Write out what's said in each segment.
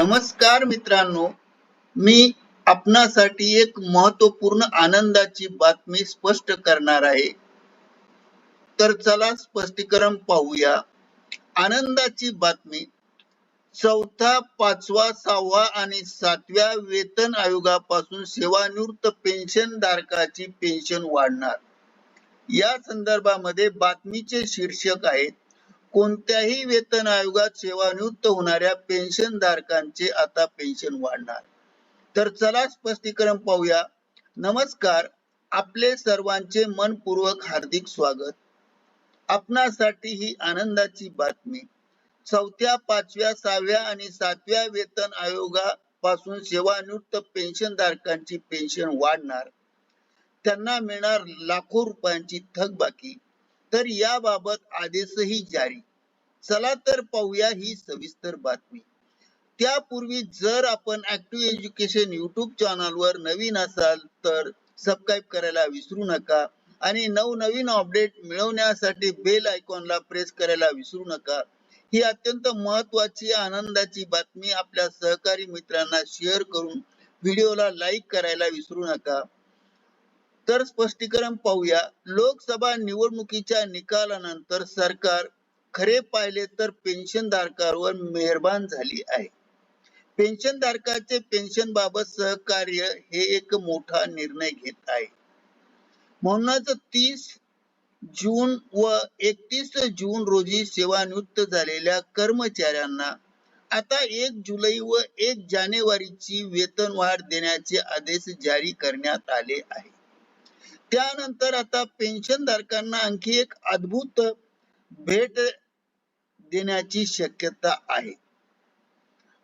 नमस्कार मित्रांनो मी आपणासाठी एक महत्त्वपूर्ण आनंदाची बातमी स्पष्ट करणार आहे. तर चला स्पष्टीकरण पाहूया. आनंदाची बातमी चौथा पाचवा सहावा आणि सातव्या वेतन आयोगापासून सेवानिवृत्त पेन्शन धारकाची पेन्शन वाढणार. या संदर्भामध्ये बातमीचे शीर्षक आहेत कोणत्याही वेतन आयोगात सेवानिवृत्त होणाऱ्या पेन्शन धारकांचे आता पेन्शन वाढणार. तर चला स्पष्टीकरण पाहूया. नमस्कार. आपले सर्वांचे मनपूर्वक हार्दिक स्वागत. आपणासाठी ही आनंदाची बातमी. चौथ्या पाचव्या सहाव्या आणि सातव्या वेतन आयोगापासून सेवानिवृत्त पेन्शन धारकांची पेन्शन वाढणार. त्यांना मिळणार लाखो रुपयांची थकबाकी. तर याबाबत आदेशही जारी. चला तर पाहूया ही सविस्तर बातमी. त्यापूर्वी जर आपण ऍक्टिव्ह एज्युकेशन युट्यूब चॅनलवर नवीन असाल तर सबस्क्राईब करायला विसरू नका आणि नवनवीन अपडेट मिळवण्यासाठी बेल आयकॉनला प्रेस करायला विसरू नका. ही अत्यंत महत्वाची आनंदाची बातमी आपल्या सहकारी मित्रांना शेअर करून व्हिडिओला लाईक करायला विसरू नका. तर स्पष्टीकरण पाहूया. लोकसभा निवडणुकीच्या निकालानंतर सरकार खरे पाहिले तर पेन्शन धारकावर मेहरबान झाली आहे. पेन्शन धारकाचे पेन्शन बाबत सहकार्य हे एक मोठा निर्णय घेत आहे. म्हणूनच तीस जून व एकतीस जून रोजी सेवानिवृत्त झालेल्या कर्मचाऱ्यांना आता एक जुलै व एक जानेवारीची वेतन वाढ देण्याचे आदेश जारी करण्यात आले आहे. त्यानंतर आता पेन्शन धारकांना आणखी एक अद्भुत भेट देण्याची शक्यता आहे.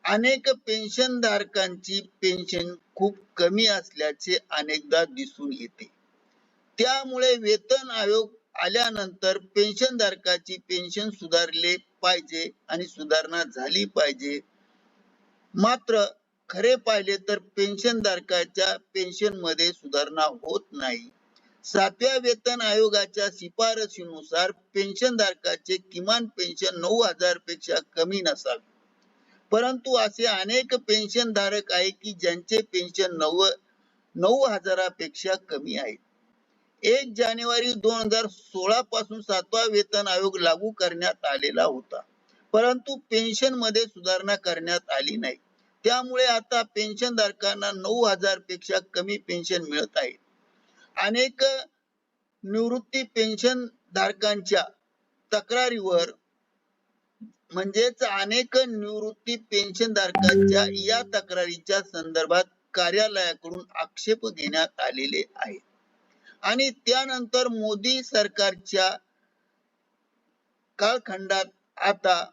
अनेक पेन्शन धारकांची पेन्शन खूप कमी असल्याचे अनेकदा दिसून येते. त्यामुळे वेतन आयोग आल्यानंतर पेन्शन धारकाची पेन्शन सुधारले पाहिजे आणि सुधारणा झाली पाहिजे. मात्र खरे पाहिले तर पेन्शन धारकाच्या पेन्शनमध्ये सुधारणा होत नाही. सातव्या वेतन आयोगाच्या शिफारशीनुसार पेन्शन धारकाचे किमान पेन्शन नऊ हजारपेक्षा कमी नसावे. परंतु असे अनेक पेन्शन धारक आहे की ज्यांचे पेन्शन नव नऊ हजारापेक्षा कमी आहे. एक जानेवारी दोन हजार सोळा पासून सातवा वेतन आयोग लागू करण्यात आलेला होता. परंतु पेन्शनमध्ये सुधारणा करण्यात आली नाही. त्यामुळे आता पेन्शन धारकांना नऊ हजारपेक्षा कमी पेन्शन मिळत आहे. अनेक निवृत्ती पेन्शन धारकांच्या तक्रारीवर म्हणजेच अनेक निवृत्ती पेन्शन धारकांच्या या तक्रारीच्या संदर्भात कार्यालयाकडून आक्षेप घेण्यात आलेले आहे आणि त्यानंतर मोदी सरकारच्या कालखंडात आता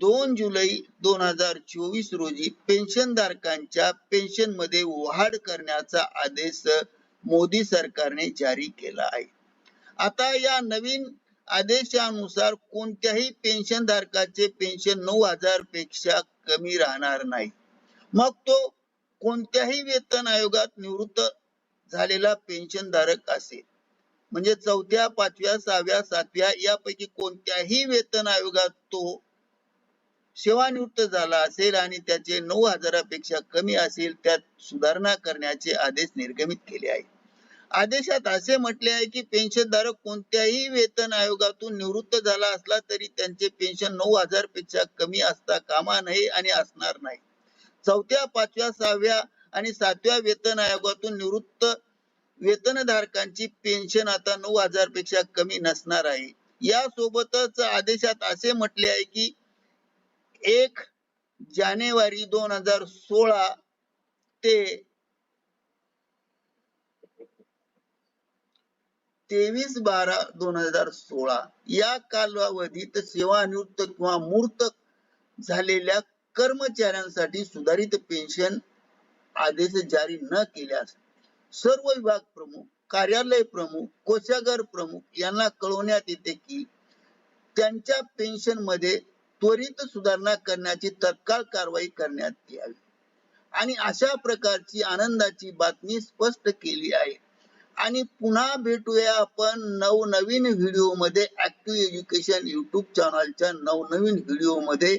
दोन जुलै दोन हजार चोवीस रोजी पेन्शन धारकांच्या पेन्शनमध्ये वाढ करण्याचा आदेश मोदी सरकारने जारी केला आहे. आता या नवीन आदेशानुसार कोणत्याही पेन्शन धारकाचे पेन्शन नऊ हजारपेक्षा कमी राहणार नाही. मग तो कोणत्याही वेतन आयोगात निवृत्त झालेला पेन्शन धारक असेल. म्हणजे चौथ्या पाचव्या सहाव्या सातव्या यापैकी कोणत्याही वेतन आयोगात तो सेवानिवृत्त झाला असेल आणि त्याचे नऊ हजारापेक्षा कमी असेल त्यात सुधारणा करण्याचे आदेश निर्गमित केले आहे आदेशात असे म्हटले आहे की पेन्शन धारक कोणत्याही वेतन आयोगातून निवृत्त झाला असला तरी त्यांचे पेन्शन नऊ हजारपेक्षा कमी असता कामा नये आणि असणार नाही. चौथ्या पाचव्या सहाव्या आणि सातव्या वेतन आयोगातून निवृत्त वेतनधारकांची पेन्शन आता नऊ हजारपेक्षा कमी नसणार आहे. यासोबतच आदेशात असे म्हटले आहे की एक जानेवारी दोन हजार सोळा ते तेवीस बारा दोन हजार सोळा या कालावधीत सेवानिवृत्त किंवा मूर्त झालेल्या कर्मचाऱ्यांसाठी सुधारित पेन्शन आदेश जारी न केल्यास सर्व विभाग प्रमुख कार्यालय प्रमुख कोषागार प्रमुख यांना कळवण्यात येते की त्यांच्या पेन्शनमध्ये त्वरित सुधारणा करण्याची तत्काळ कारवाई करण्यात यावी. आणि अशा प्रकारची आनंदाची बातमी स्पष्ट केली आहे. आणि पुन्हा भेटूया आपण नवनवीन व्हिडिओमध्ये ऍक्टिव्ह एज्युकेशन युट्यूब चॅनलच्या नवनवीन व्हिडिओमध्ये.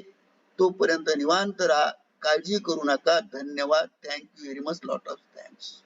तोपर्यंत निवांत राहा. काळजी करू नका. धन्यवाद. Thank you very much lot of thanks